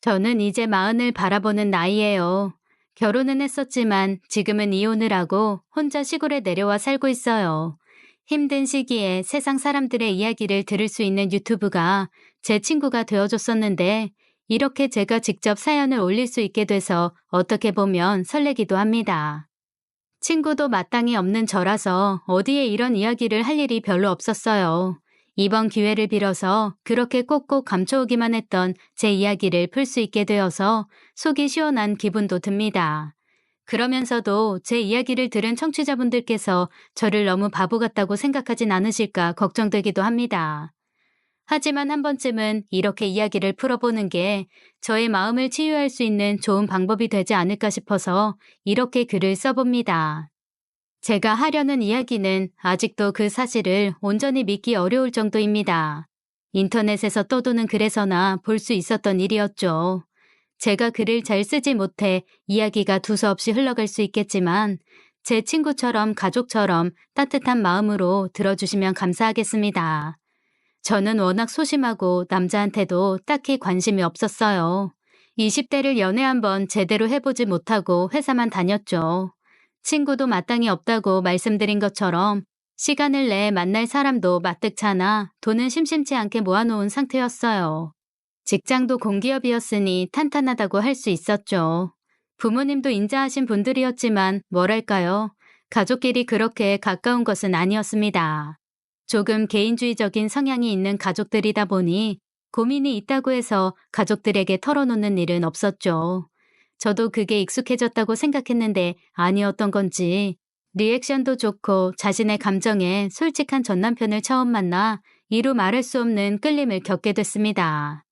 저는 이제 마흔을 바라보는 나이예요. 결혼은 했었지만 지금은 이혼을 하고 혼자 시골에 내려와 살고 있어요. 힘든 시기에 세상 사람들의 이야기를 들을 수 있는 유튜브가 제 친구가 되어줬었는데 이렇게 제가 직접 사연을 올릴 수 있게 돼서 어떻게 보면 설레기도 합니다. 친구도 마땅히 없는 저라서 어디에 이런 이야기를 할 일이 별로 없었어요. 이번 기회를 빌어서 그렇게 꼭꼭 감춰오기만 했던 제 이야기를 풀 수 있게 되어서 속이 시원한 기분도 듭니다. 그러면서도 제 이야기를 들은 청취자분들께서 저를 너무 바보 같다고 생각하진 않으실까 걱정되기도 합니다. 하지만 한 번쯤은 이렇게 이야기를 풀어보는 게 저의 마음을 치유할 수 있는 좋은 방법이 되지 않을까 싶어서 이렇게 글을 써봅니다. 제가 하려는 이야기는 아직도 그 사실을 온전히 믿기 어려울 정도입니다. 인터넷에서 떠도는 글에서나 볼 수 있었던 일이었죠. 제가 글을 잘 쓰지 못해 이야기가 두서없이 흘러갈 수 있겠지만 제 친구처럼 가족처럼 따뜻한 마음으로 들어주시면 감사하겠습니다. 저는 워낙 소심하고 남자한테도 딱히 관심이 없었어요. 20대를 연애 한번 제대로 해보지 못하고 회사만 다녔죠. 친구도 마땅히 없다고 말씀드린 것처럼 시간을 내 만날 사람도 마뜩찮아 돈은 심심치 않게 모아놓은 상태였어요. 직장도 공기업이었으니 탄탄하다고 할 수 있었죠. 부모님도 인자하신 분들이었지만 뭐랄까요. 가족끼리 그렇게 가까운 것은 아니었습니다. 조금 개인주의적인 성향이 있는 가족들이다 보니 고민이 있다고 해서 가족들에게 털어놓는 일은 없었죠. 저도 그게 익숙해졌다고 생각했는데 아니었던 건지 리액션도 좋고 자신의 감정에 솔직한 전 남편을 처음 만나 이루 말할 수 없는 끌림을 겪게 됐습니다.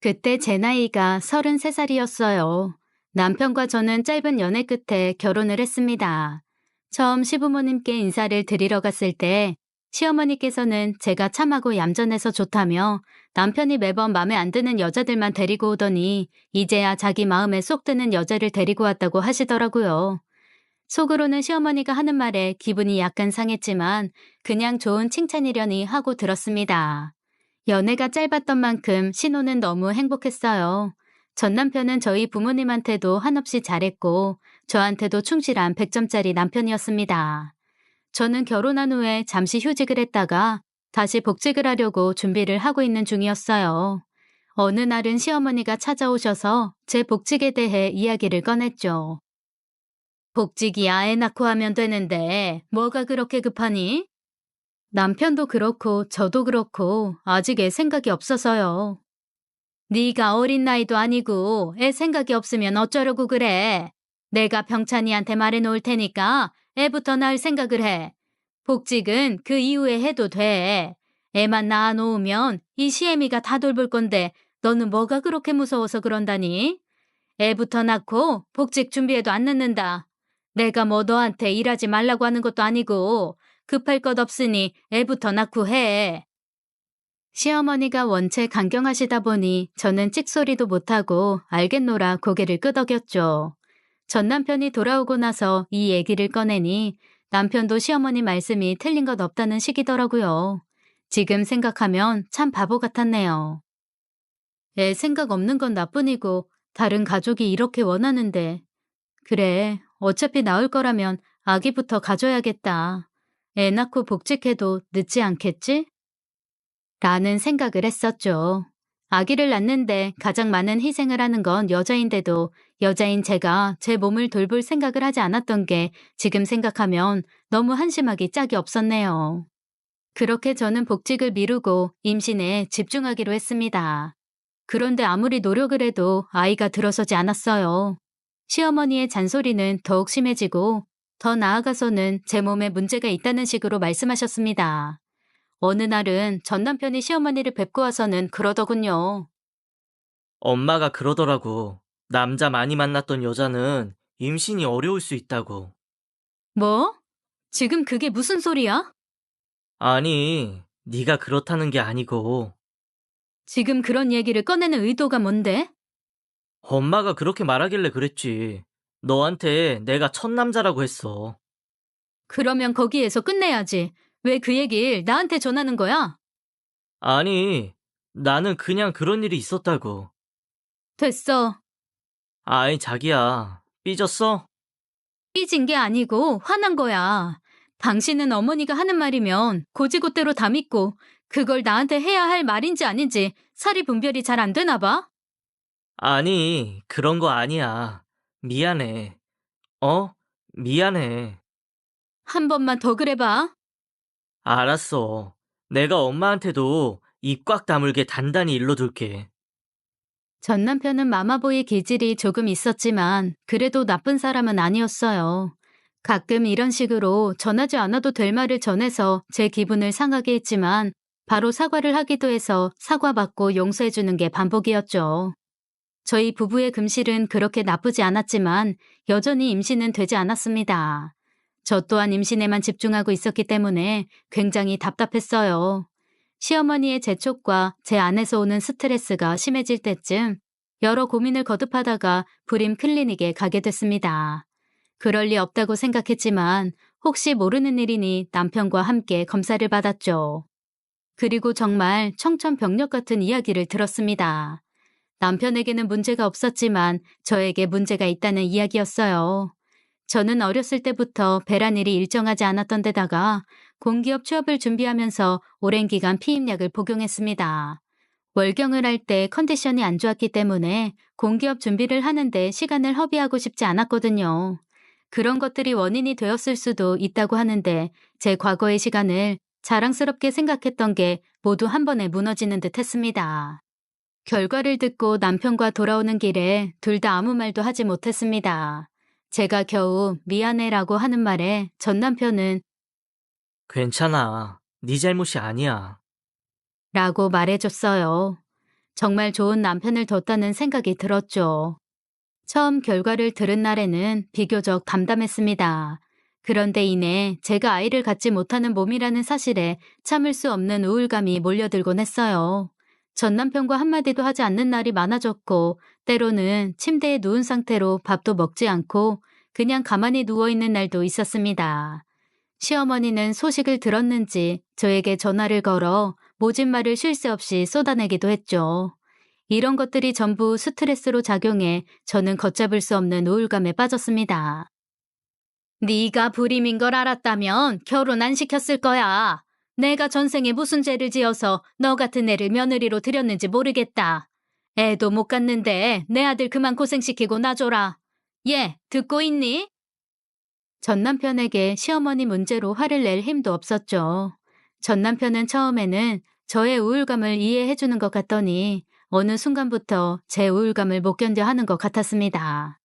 그때 제 나이가 33살이었어요. 남편과 저는 짧은 연애 끝에 결혼을 했습니다. 처음 시부모님께 인사를 드리러 갔을 때 시어머니께서는 제가 참하고 얌전해서 좋다며 남편이 매번 마음에 안 드는 여자들만 데리고 오더니 이제야 자기 마음에 쏙 드는 여자를 데리고 왔다고 하시더라고요. 속으로는 시어머니가 하는 말에 기분이 약간 상했지만 그냥 좋은 칭찬이려니 하고 들었습니다. 연애가 짧았던 만큼 신호는 너무 행복했어요. 전 남편은 저희 부모님한테도 한없이 잘했고 저한테도 충실한 100점짜리 남편이었습니다. 저는 결혼한 후에 잠시 휴직을 했다가 다시 복직을 하려고 준비를 하고 있는 중이었어요. 어느 날은 시어머니가 찾아오셔서 제 복직에 대해 이야기를 꺼냈죠. 복직이야 애 낳고 하면 되는데 뭐가 그렇게 급하니? 남편도 그렇고 저도 그렇고 아직 애 생각이 없어서요. 네가 어린 나이도 아니고 애 생각이 없으면 어쩌려고 그래. 내가 병찬이한테 말해놓을 테니까 애부터 낳을 생각을 해. 복직은 그 이후에 해도 돼. 애만 낳아놓으면 이 시애미가 다 돌볼 건데 너는 뭐가 그렇게 무서워서 그런다니? 애부터 낳고 복직 준비해도 안 늦는다. 내가 뭐 너한테 일하지 말라고 하는 것도 아니고 급할 것 없으니 애부터 낳고 해. 시어머니가 원체 강경하시다 보니 저는 찍소리도 못하고 알겠노라 고개를 끄덕였죠. 전 남편이 돌아오고 나서 이 얘기를 꺼내니 남편도 시어머니 말씀이 틀린 것 없다는 식이더라고요. 지금 생각하면 참 바보 같았네요. 애 생각 없는 건 나뿐이고 다른 가족이 이렇게 원하는데 그래 어차피 나올 거라면 아기부터 가져야겠다. 애 낳고 복직해도 늦지 않겠지? 라는 생각을 했었죠. 아기를 낳는데 가장 많은 희생을 하는 건 여자인데도 여자인 제가 제 몸을 돌볼 생각을 하지 않았던 게 지금 생각하면 너무 한심하기 짝이 없었네요. 그렇게 저는 복직을 미루고 임신에 집중하기로 했습니다. 그런데 아무리 노력을 해도 아이가 들어서지 않았어요. 시어머니의 잔소리는 더욱 심해지고 더 나아가서는 제 몸에 문제가 있다는 식으로 말씀하셨습니다. 어느 날은 전 남편이 시어머니를 뵙고 와서는 그러더군요. 엄마가 그러더라고. 남자 많이 만났던 여자는 임신이 어려울 수 있다고. 뭐? 지금 그게 무슨 소리야? 아니, 네가 그렇다는 게 아니고 지금 그런 얘기를 꺼내는 의도가 뭔데? 엄마가 그렇게 말하길래 그랬지. 너한테 내가 첫 남자라고 했어. 그러면 거기에서 끝내야지. 왜 그 얘기를 나한테 전하는 거야? 아니, 나는 그냥 그런 일이 있었다고. 됐어. 아이, 자기야. 삐졌어? 삐진 게 아니고 화난 거야. 당신은 어머니가 하는 말이면 고지고대로 다 믿고 그걸 나한테 해야 할 말인지 아닌지 사리 분별이 잘 안 되나 봐? 아니, 그런 거 아니야. 미안해. 어? 미안해. 한 번만 더 그래봐. 알았어. 내가 엄마한테도 입 꽉 다물게 단단히 일러둘게. 전 남편은 마마보이 기질이 조금 있었지만 그래도 나쁜 사람은 아니었어요. 가끔 이런 식으로 전하지 않아도 될 말을 전해서 제 기분을 상하게 했지만 바로 사과를 하기도 해서 사과받고 용서해주는 게 반복이었죠. 저희 부부의 금실은 그렇게 나쁘지 않았지만 여전히 임신은 되지 않았습니다. 저 또한 임신에만 집중하고 있었기 때문에 굉장히 답답했어요. 시어머니의 재촉과 제 안에서 오는 스트레스가 심해질 때쯤 여러 고민을 거듭하다가 불임 클리닉에 가게 됐습니다. 그럴 리 없다고 생각했지만 혹시 모르는 일이니 남편과 함께 검사를 받았죠. 그리고 정말 청천벽력 같은 이야기를 들었습니다. 남편에게는 문제가 없었지만 저에게 문제가 있다는 이야기였어요. 저는 어렸을 때부터 배란 일이 일정하지 않았던 데다가 공기업 취업을 준비하면서 오랜 기간 피임약을 복용했습니다. 월경을 할 때 컨디션이 안 좋았기 때문에 공기업 준비를 하는데 시간을 허비하고 싶지 않았거든요. 그런 것들이 원인이 되었을 수도 있다고 하는데 제 과거의 시간을 자랑스럽게 생각했던 게 모두 한 번에 무너지는 듯 했습니다. 결과를 듣고 남편과 돌아오는 길에 둘 다 아무 말도 하지 못했습니다. 제가 겨우 미안해라고 하는 말에 전 남편은 괜찮아. 네 잘못이 아니야. 라고 말해줬어요. 정말 좋은 남편을 뒀다는 생각이 들었죠. 처음 결과를 들은 날에는 비교적 담담했습니다. 그런데 이내 제가 아이를 갖지 못하는 몸이라는 사실에 참을 수 없는 우울감이 몰려들곤 했어요. 전 남편과 한마디도 하지 않는 날이 많아졌고 때로는 침대에 누운 상태로 밥도 먹지 않고 그냥 가만히 누워있는 날도 있었습니다. 시어머니는 소식을 들었는지 저에게 전화를 걸어 모진 말을 쉴 새 없이 쏟아내기도 했죠. 이런 것들이 전부 스트레스로 작용해 저는 걷잡을 수 없는 우울감에 빠졌습니다. 네가 불임인 걸 알았다면 결혼 안 시켰을 거야. 내가 전생에 무슨 죄를 지어서 너 같은 애를 며느리로 들였는지 모르겠다. 애도 못 갖는데 내 아들 그만 고생시키고 놔줘라. 얘, 듣고 있니? 전 남편에게 시어머니 문제로 화를 낼 힘도 없었죠. 전 남편은 처음에는 저의 우울감을 이해해주는 것 같더니 어느 순간부터 제 우울감을 못 견뎌 하는 것 같았습니다.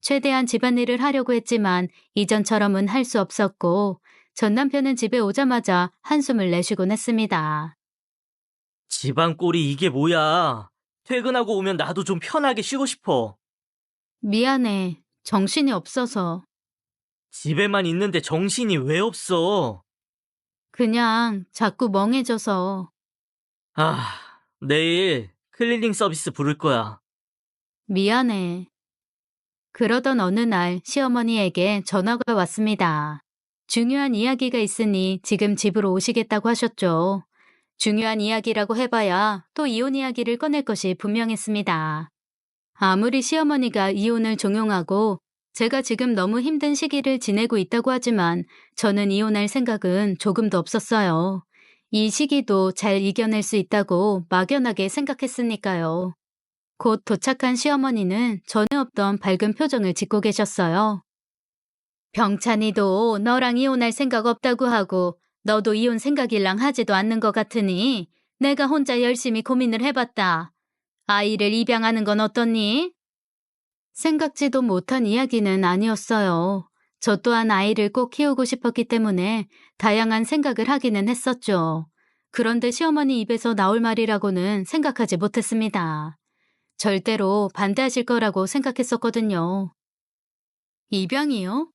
최대한 집안일을 하려고 했지만 이전처럼은 할 수 없었고 전 남편은 집에 오자마자 한숨을 내쉬곤 했습니다. 집안 꼴이 이게 뭐야. 퇴근하고 오면 나도 좀 편하게 쉬고 싶어. 미안해. 정신이 없어서. 집에만 있는데 정신이 왜 없어? 그냥 자꾸 멍해져서. 아, 내일 클리닝 서비스 부를 거야. 미안해. 그러던 어느 날 시어머니에게 전화가 왔습니다. 중요한 이야기가 있으니 지금 집으로 오시겠다고 하셨죠. 중요한 이야기라고 해봐야 또 이혼 이야기를 꺼낼 것이 분명했습니다. 아무리 시어머니가 이혼을 종용하고 제가 지금 너무 힘든 시기를 지내고 있다고 하지만 저는 이혼할 생각은 조금도 없었어요. 이 시기도 잘 이겨낼 수 있다고 막연하게 생각했으니까요. 곧 도착한 시어머니는 전에 없던 밝은 표정을 짓고 계셨어요. 병찬이도 너랑 이혼할 생각 없다고 하고 너도 이혼 생각일랑 하지도 않는 것 같으니 내가 혼자 열심히 고민을 해봤다. 아이를 입양하는 건 어떻니? 생각지도 못한 이야기는 아니었어요. 저 또한 아이를 꼭 키우고 싶었기 때문에 다양한 생각을 하기는 했었죠. 그런데 시어머니 입에서 나올 말이라고는 생각하지 못했습니다. 절대로 반대하실 거라고 생각했었거든요. 입양이요?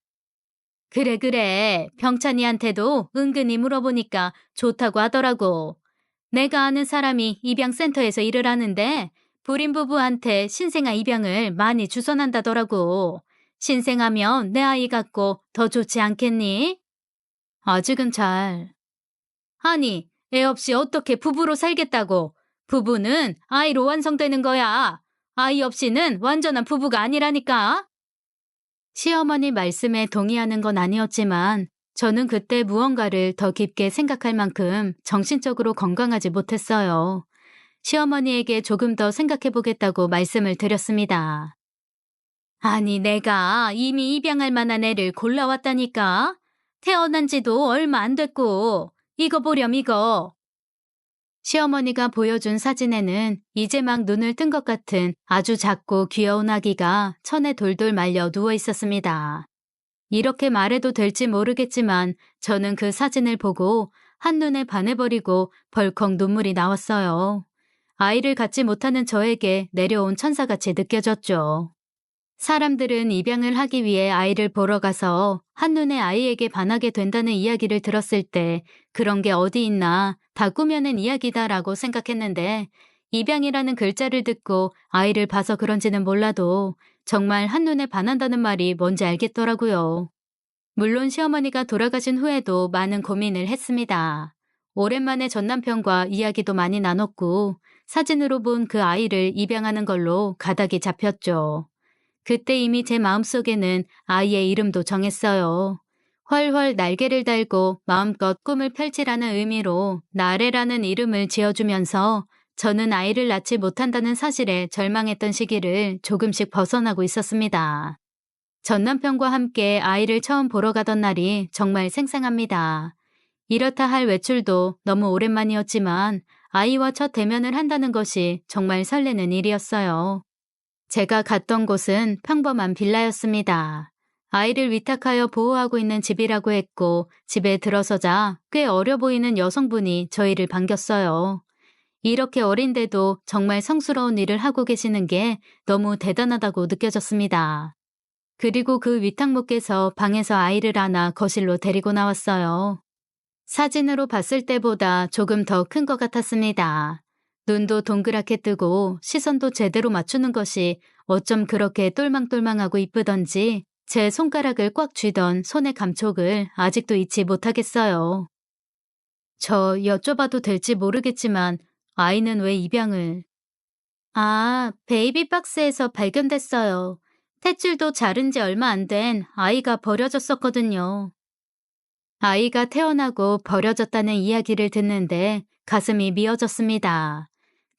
그래, 그래. 병찬이한테도 은근히 물어보니까 좋다고 하더라고. 내가 아는 사람이 입양센터에서 일을 하는데 불임 부부한테 신생아 입양을 많이 주선한다더라고. 신생하면 내 아이 같고 더 좋지 않겠니? 아직은 잘. 아니, 애 없이 어떻게 부부로 살겠다고. 부부는 아이로 완성되는 거야. 아이 없이는 완전한 부부가 아니라니까. 시어머니 말씀에 동의하는 건 아니었지만 저는 그때 무언가를 더 깊게 생각할 만큼 정신적으로 건강하지 못했어요. 시어머니에게 조금 더 생각해 보겠다고 말씀을 드렸습니다. 아니, 내가 이미 입양할 만한 애를 골라왔다니까? 태어난 지도 얼마 안 됐고, 이거 보렴, 이거. 시어머니가 보여준 사진에는 이제 막 눈을 뜬 것 같은 아주 작고 귀여운 아기가 천에 돌돌 말려 누워 있었습니다. 이렇게 말해도 될지 모르겠지만 저는 그 사진을 보고 한눈에 반해버리고 벌컥 눈물이 나왔어요. 아이를 갖지 못하는 저에게 내려온 천사같이 느껴졌죠. 사람들은 입양을 하기 위해 아이를 보러 가서 한눈에 아이에게 반하게 된다는 이야기를 들었을 때 그런 게 어디 있나 다 꾸며낸 이야기다라고 생각했는데 입양이라는 글자를 듣고 아이를 봐서 그런지는 몰라도 정말 한눈에 반한다는 말이 뭔지 알겠더라고요. 물론 시어머니가 돌아가신 후에도 많은 고민을 했습니다. 오랜만에 전 남편과 이야기도 많이 나눴고 사진으로 본 그 아이를 입양하는 걸로 가닥이 잡혔죠. 그때 이미 제 마음속에는 아이의 이름도 정했어요. 훨훨 날개를 달고 마음껏 꿈을 펼치라는 의미로 나래라는 이름을 지어주면서 저는 아이를 낳지 못한다는 사실에 절망했던 시기를 조금씩 벗어나고 있었습니다. 전 남편과 함께 아이를 처음 보러 가던 날이 정말 생생합니다. 이렇다 할 외출도 너무 오랜만이었지만 아이와 첫 대면을 한다는 것이 정말 설레는 일이었어요. 제가 갔던 곳은 평범한 빌라였습니다. 아이를 위탁하여 보호하고 있는 집이라고 했고 집에 들어서자 꽤 어려 보이는 여성분이 저희를 반겼어요. 이렇게 어린데도 정말 성스러운 일을 하고 계시는 게 너무 대단하다고 느껴졌습니다. 그리고 그 위탁모께서 방에서 아이를 안아 거실로 데리고 나왔어요. 사진으로 봤을 때보다 조금 더 큰 것 같았습니다. 눈도 동그랗게 뜨고 시선도 제대로 맞추는 것이 어쩜 그렇게 똘망똘망하고 이쁘던지 제 손가락을 꽉 쥐던 손의 감촉을 아직도 잊지 못하겠어요. 저 여쭤봐도 될지 모르겠지만 아이는 왜 입양을? 아, 베이비 박스에서 발견됐어요. 탯줄도 자른 지 얼마 안 된 아이가 버려졌었거든요. 아이가 태어나고 버려졌다는 이야기를 듣는데 가슴이 미어졌습니다.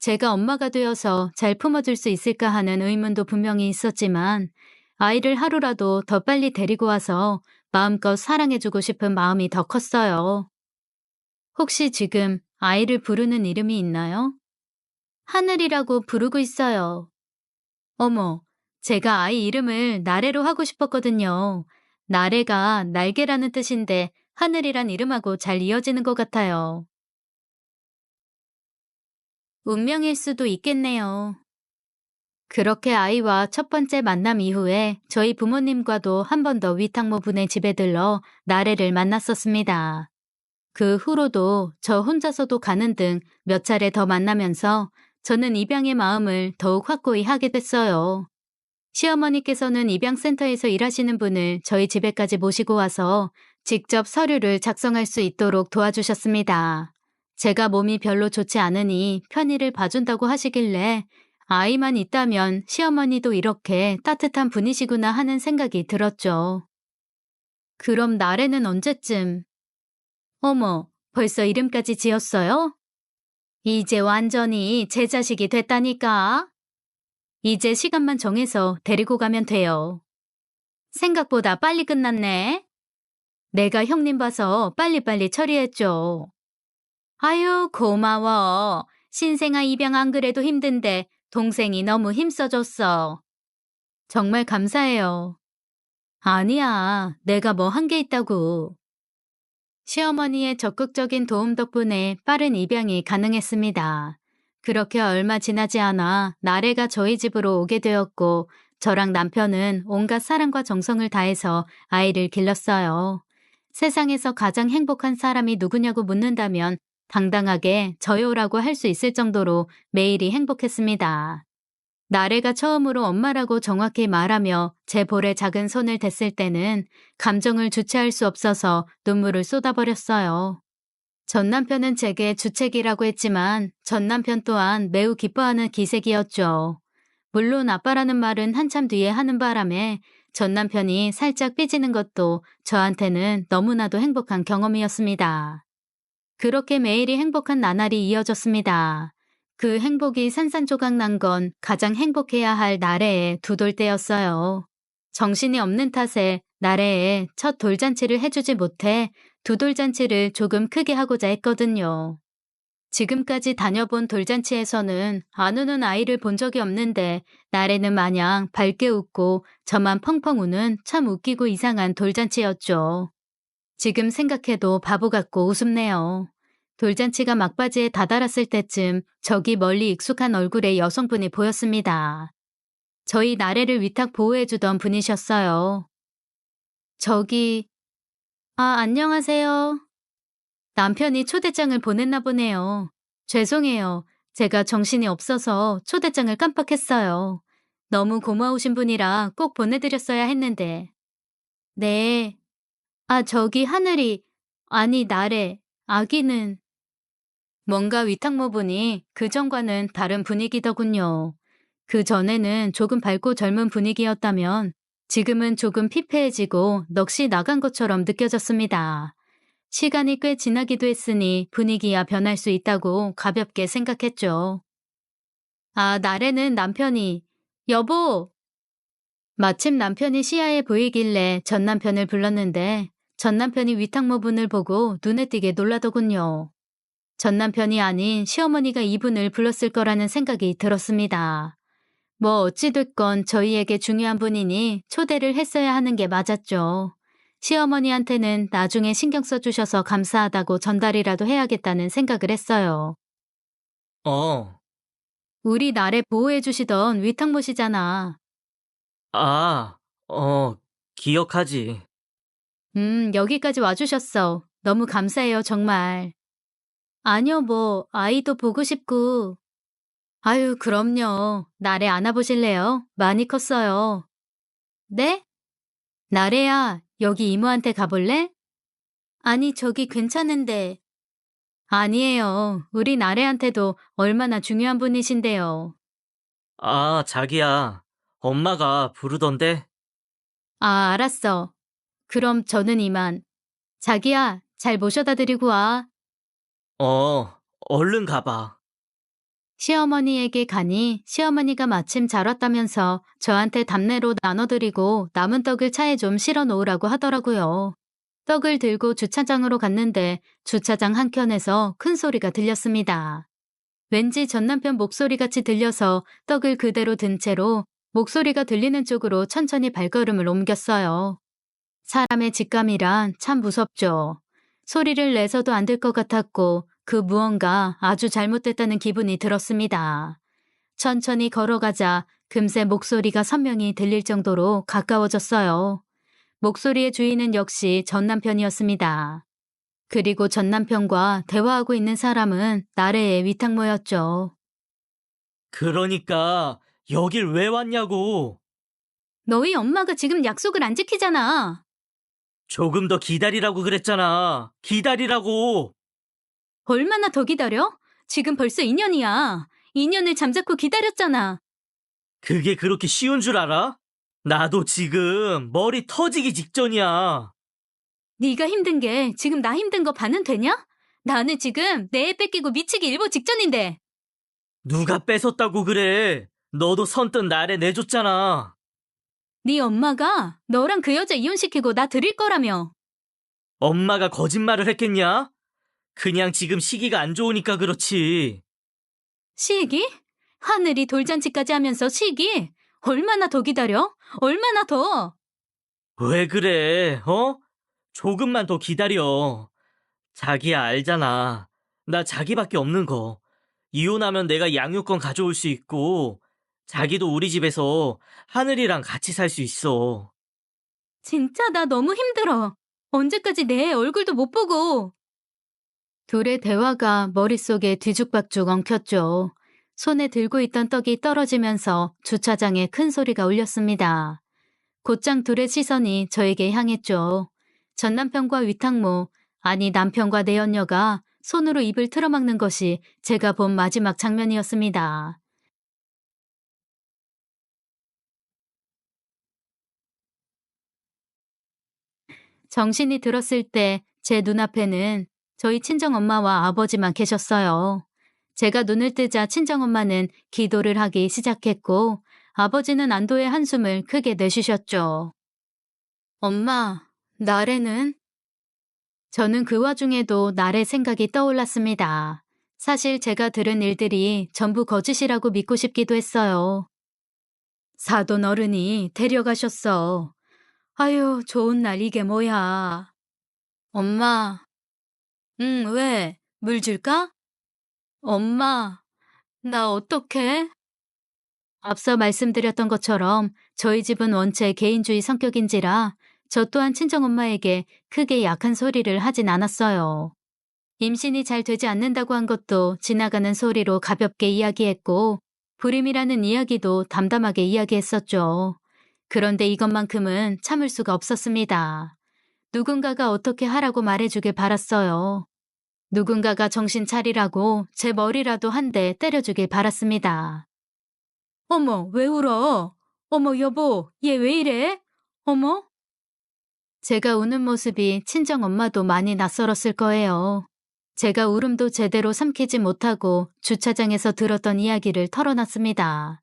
제가 엄마가 되어서 잘 품어줄 수 있을까 하는 의문도 분명히 있었지만 아이를 하루라도 더 빨리 데리고 와서 마음껏 사랑해주고 싶은 마음이 더 컸어요. 혹시 지금 아이를 부르는 이름이 있나요? 하늘이라고 부르고 있어요. 어머, 제가 아이 이름을 나래로 하고 싶었거든요. 나래가 날개라는 뜻인데 하늘이란 이름하고 잘 이어지는 것 같아요. 운명일 수도 있겠네요. 그렇게 아이와 첫 번째 만남 이후에 저희 부모님과도 한 번 더 위탁모 분의 집에 들러 나래를 만났었습니다. 그 후로도 저 혼자서도 가는 등 몇 차례 더 만나면서 저는 입양의 마음을 더욱 확고히 하게 됐어요. 시어머니께서는 입양센터에서 일하시는 분을 저희 집에까지 모시고 와서 직접 서류를 작성할 수 있도록 도와주셨습니다. 제가 몸이 별로 좋지 않으니 편의를 봐준다고 하시길래 아이만 있다면 시어머니도 이렇게 따뜻한 분이시구나 하는 생각이 들었죠. 그럼 나래는 언제쯤? 어머, 벌써 이름까지 지었어요? 이제 완전히 제 자식이 됐다니까. 이제 시간만 정해서 데리고 가면 돼요. 생각보다 빨리 끝났네. 내가 형님 봐서 빨리빨리 처리했죠. 아유, 고마워. 신생아 입양 안 그래도 힘든데 동생이 너무 힘써줬어. 정말 감사해요. 아니야, 내가 뭐 한 게 있다고. 시어머니의 적극적인 도움 덕분에 빠른 입양이 가능했습니다. 그렇게 얼마 지나지 않아 나래가 저희 집으로 오게 되었고 저랑 남편은 온갖 사랑과 정성을 다해서 아이를 길렀어요. 세상에서 가장 행복한 사람이 누구냐고 묻는다면 당당하게 저요라고 할 수 있을 정도로 매일이 행복했습니다. 나래가 처음으로 엄마라고 정확히 말하며 제 볼에 작은 손을 댔을 때는 감정을 주체할 수 없어서 눈물을 쏟아버렸어요. 전 남편은 제게 주책이라고 했지만 전 남편 또한 매우 기뻐하는 기색이었죠. 물론 아빠라는 말은 한참 뒤에 하는 바람에 전 남편이 살짝 삐지는 것도 저한테는 너무나도 행복한 경험이었습니다. 그렇게 매일이 행복한 나날이 이어졌습니다. 그 행복이 산산조각 난 건 가장 행복해야 할 나래의 두 돌 때였어요. 정신이 없는 탓에 나래에 첫 돌잔치를 해주지 못해 두 돌잔치를 조금 크게 하고자 했거든요. 지금까지 다녀본 돌잔치에서는 안 우는 아이를 본 적이 없는데 나래는 마냥 밝게 웃고 저만 펑펑 우는 참 웃기고 이상한 돌잔치였죠. 지금 생각해도 바보 같고 우습네요. 돌잔치가 막바지에 다다랐을 때쯤 저기 멀리 익숙한 얼굴의 여성분이 보였습니다. 저희 나래를 위탁 보호해주던 분이셨어요. 저기, 아, 안녕하세요. 남편이 초대장을 보냈나 보네요. 죄송해요. 제가 정신이 없어서 초대장을 깜빡했어요. 너무 고마우신 분이라 꼭 보내드렸어야 했는데. 네. 아, 저기 하늘이, 아니, 나래, 아기는. 뭔가 위탁모 분이 그 전과는 다른 분위기더군요. 그 전에는 조금 밝고 젊은 분위기였다면 지금은 조금 피폐해지고 넋이 나간 것처럼 느껴졌습니다. 시간이 꽤 지나기도 했으니 분위기야 변할 수 있다고 가볍게 생각했죠. 아, 날에는 남편이, 여보! 마침 남편이 시야에 보이길래 전 남편을 불렀는데 전 남편이 위탁모분을 보고 눈에 띄게 놀라더군요. 전 남편이 아닌 시어머니가 이분을 불렀을 거라는 생각이 들었습니다. 뭐 어찌됐건 저희에게 중요한 분이니 초대를 했어야 하는 게 맞았죠. 시어머니한테는 나중에 신경 써주셔서 감사하다고 전달이라도 해야겠다는 생각을 했어요. 어, 우리 나래 보호해주시던 위탁모시잖아. 아, 어, 기억하지. 음, 여기까지 와주셨어. 너무 감사해요, 정말. 아니요, 뭐, 아이도 보고 싶고. 아유, 그럼요. 나래 안아보실래요? 많이 컸어요. 네? 나래야, 여기 이모한테 가볼래? 아니, 저기 괜찮은데. 아니에요. 우리 나래한테도 얼마나 중요한 분이신데요. 아, 자기야. 엄마가 부르던데? 아, 알았어. 그럼 저는 이만. 자기야, 잘 모셔다 드리고 와. 어, 얼른 가봐. 시어머니에게 가니 시어머니가 마침 잘 왔다면서 저한테 답례로 나눠드리고 남은 떡을 차에 좀 실어 놓으라고 하더라고요. 떡을 들고 주차장으로 갔는데 주차장 한켠에서 큰 소리가 들렸습니다. 왠지 전 남편 목소리 같이 들려서 떡을 그대로 든 채로 목소리가 들리는 쪽으로 천천히 발걸음을 옮겼어요. 사람의 직감이란 참 무섭죠. 소리를 내서도 안 될 것 같았고 그 무언가 아주 잘못됐다는 기분이 들었습니다. 천천히 걸어가자 금세 목소리가 선명히 들릴 정도로 가까워졌어요. 목소리의 주인은 역시 전 남편이었습니다. 그리고 전 남편과 대화하고 있는 사람은 나래의 위탁모였죠. 그러니까 여길 왜 왔냐고. 너희 엄마가 지금 약속을 안 지키잖아. 조금 더 기다리라고 그랬잖아. 기다리라고. 얼마나 더 기다려? 지금 벌써 2년이야. 2년을 잠자코 기다렸잖아. 그게 그렇게 쉬운 줄 알아? 나도 지금 머리 터지기 직전이야. 네가 힘든 게 지금 나 힘든 거 반은 되냐? 나는 지금 내 애 뺏기고 미치기 일보 직전인데. 누가 뺏었다고 그래. 너도 선뜻 나래 내줬잖아. 네 엄마가 너랑 그 여자 이혼시키고 나 드릴 거라며. 엄마가 거짓말을 했겠냐? 그냥 지금 시기가 안 좋으니까 그렇지. 시기? 하늘이 돌잔치까지 하면서 시기? 얼마나 더 기다려? 얼마나 더? 왜 그래, 어? 조금만 더 기다려. 자기야 알잖아. 나 자기밖에 없는 거. 이혼하면 내가 양육권 가져올 수 있고, 자기도 우리 집에서 하늘이랑 같이 살 수 있어. 진짜 나 너무 힘들어. 언제까지 내 얼굴도 못 보고. 둘의 대화가 머릿속에 뒤죽박죽 엉켰죠. 손에 들고 있던 떡이 떨어지면서 주차장에 큰 소리가 울렸습니다. 곧장 둘의 시선이 저에게 향했죠. 전 남편과 위탁모, 아니 남편과 내연녀가 손으로 입을 틀어막는 것이 제가 본 마지막 장면이었습니다. 정신이 들었을 때 제 눈앞에는 저희 친정엄마와 아버지만 계셨어요. 제가 눈을 뜨자 친정엄마는 기도를 하기 시작했고 아버지는 안도의 한숨을 크게 내쉬셨죠. 엄마, 나래는? 저는 그 와중에도 나래 생각이 떠올랐습니다. 사실 제가 들은 일들이 전부 거짓이라고 믿고 싶기도 했어요. 사돈 어른이 데려가셨어. 아유, 좋은 날 이게 뭐야. 엄마. 응, 왜? 물 줄까? 엄마, 나 어떡해? 앞서 말씀드렸던 것처럼 저희 집은 원체 개인주의 성격인지라 저 또한 친정엄마에게 크게 약한 소리를 하진 않았어요. 임신이 잘 되지 않는다고 한 것도 지나가는 소리로 가볍게 이야기했고 불임이라는 이야기도 담담하게 이야기했었죠. 그런데 이것만큼은 참을 수가 없었습니다. 누군가가 어떻게 하라고 말해주길 바랐어요. 누군가가 정신 차리라고 제 머리라도 한 대 때려주길 바랐습니다. 어머, 왜 울어? 어머, 여보, 얘 왜 이래? 어머? 제가 우는 모습이 친정엄마도 많이 낯설었을 거예요. 제가 울음도 제대로 삼키지 못하고 주차장에서 들었던 이야기를 털어놨습니다.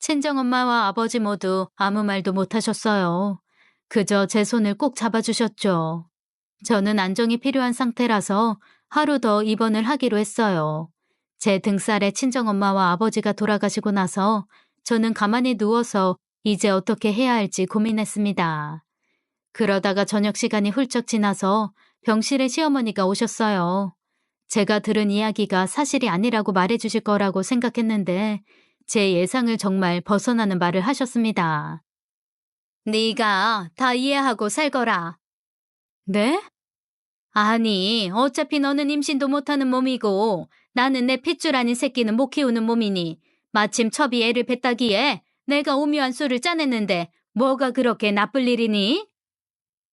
친정엄마와 아버지 모두 아무 말도 못하셨어요. 그저 제 손을 꼭 잡아주셨죠. 저는 안정이 필요한 상태라서 하루 더 입원을 하기로 했어요. 제 등살에 친정엄마와 아버지가 돌아가시고 나서 저는 가만히 누워서 이제 어떻게 해야 할지 고민했습니다. 그러다가 저녁 시간이 훌쩍 지나서 병실에 시어머니가 오셨어요. 제가 들은 이야기가 사실이 아니라고 말해주실 거라고 생각했는데 제 예상을 정말 벗어나는 말을 하셨습니다. 네가 다 이해하고 살거라. 네? 아니, 어차피 너는 임신도 못하는 몸이고 나는 내 핏줄 아닌 새끼는 못 키우는 몸이니 마침 첩이 애를 뱉다기에 내가 오묘한 술을 짜냈는데 뭐가 그렇게 나쁠 일이니?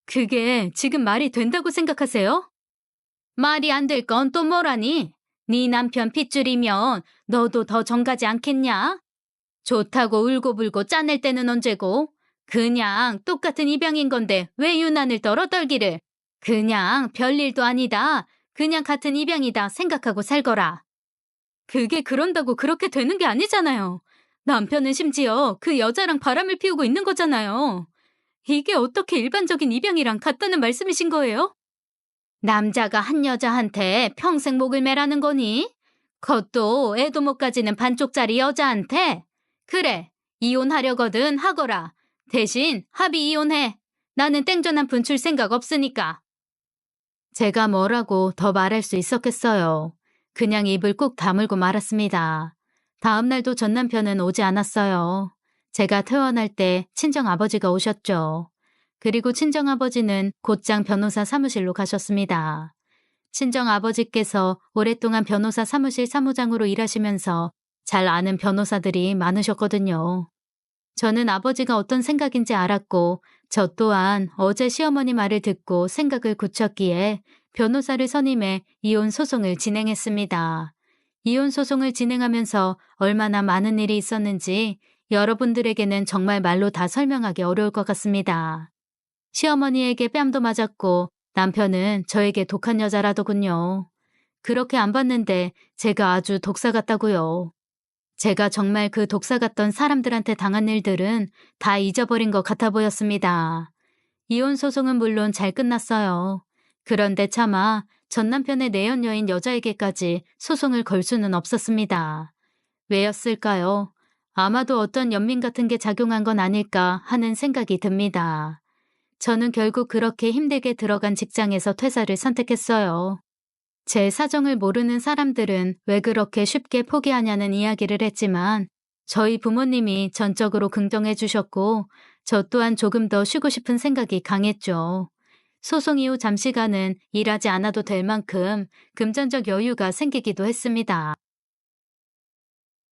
그게 지금 말이 된다고 생각하세요? 말이 안 될 건 또 뭐라니? 네 남편 핏줄이면 너도 더 정가지 않겠냐? 좋다고 울고불고 짜낼 때는 언제고? 그냥 똑같은 입양인 건데 왜 유난을 떨어 떨기를? 그냥 별일도 아니다. 그냥 같은 입양이다 생각하고 살거라. 그게 그런다고 그렇게 되는 게 아니잖아요. 남편은 심지어 그 여자랑 바람을 피우고 있는 거잖아요. 이게 어떻게 일반적인 입양이랑 같다는 말씀이신 거예요? 남자가 한 여자한테 평생 목을 매라는 거니? 그것도 애도 못 가지는 반쪽짜리 여자한테? 그래, 이혼하려거든 하거라. 대신 합의 이혼해. 나는 땡전한 분출 생각 없으니까. 제가 뭐라고 더 말할 수 있었겠어요. 그냥 입을 꾹 다물고 말았습니다. 다음 날도 전 남편은 오지 않았어요. 제가 퇴원할 때 친정 아버지가 오셨죠. 그리고 친정 아버지는 곧장 변호사 사무실로 가셨습니다. 친정 아버지께서 오랫동안 변호사 사무실 사무장으로 일하시면서 잘 아는 변호사들이 많으셨거든요. 저는 아버지가 어떤 생각인지 알았고 저 또한 어제 시어머니 말을 듣고 생각을 굳혔기에 변호사를 선임해 이혼 소송을 진행했습니다. 이혼 소송을 진행하면서 얼마나 많은 일이 있었는지 여러분들에게는 정말 말로 다 설명하기 어려울 것 같습니다. 시어머니에게 뺨도 맞았고 남편은 저에게 독한 여자라더군요. 그렇게 안 봤는데 제가 아주 독사 같다고요. 제가 정말 그 독사 같던 사람들한테 당한 일들은 다 잊어버린 것 같아 보였습니다. 이혼 소송은 물론 잘 끝났어요. 그런데 차마 전 남편의 내연 여인 여자에게까지 소송을 걸 수는 없었습니다. 왜였을까요? 아마도 어떤 연민 같은 게 작용한 건 아닐까 하는 생각이 듭니다. 저는 결국 그렇게 힘들게 들어간 직장에서 퇴사를 선택했어요. 제 사정을 모르는 사람들은 왜 그렇게 쉽게 포기하냐는 이야기를 했지만 저희 부모님이 전적으로 긍정해 주셨고 저 또한 조금 더 쉬고 싶은 생각이 강했죠. 소송 이후 잠시간은 일하지 않아도 될 만큼 금전적 여유가 생기기도 했습니다.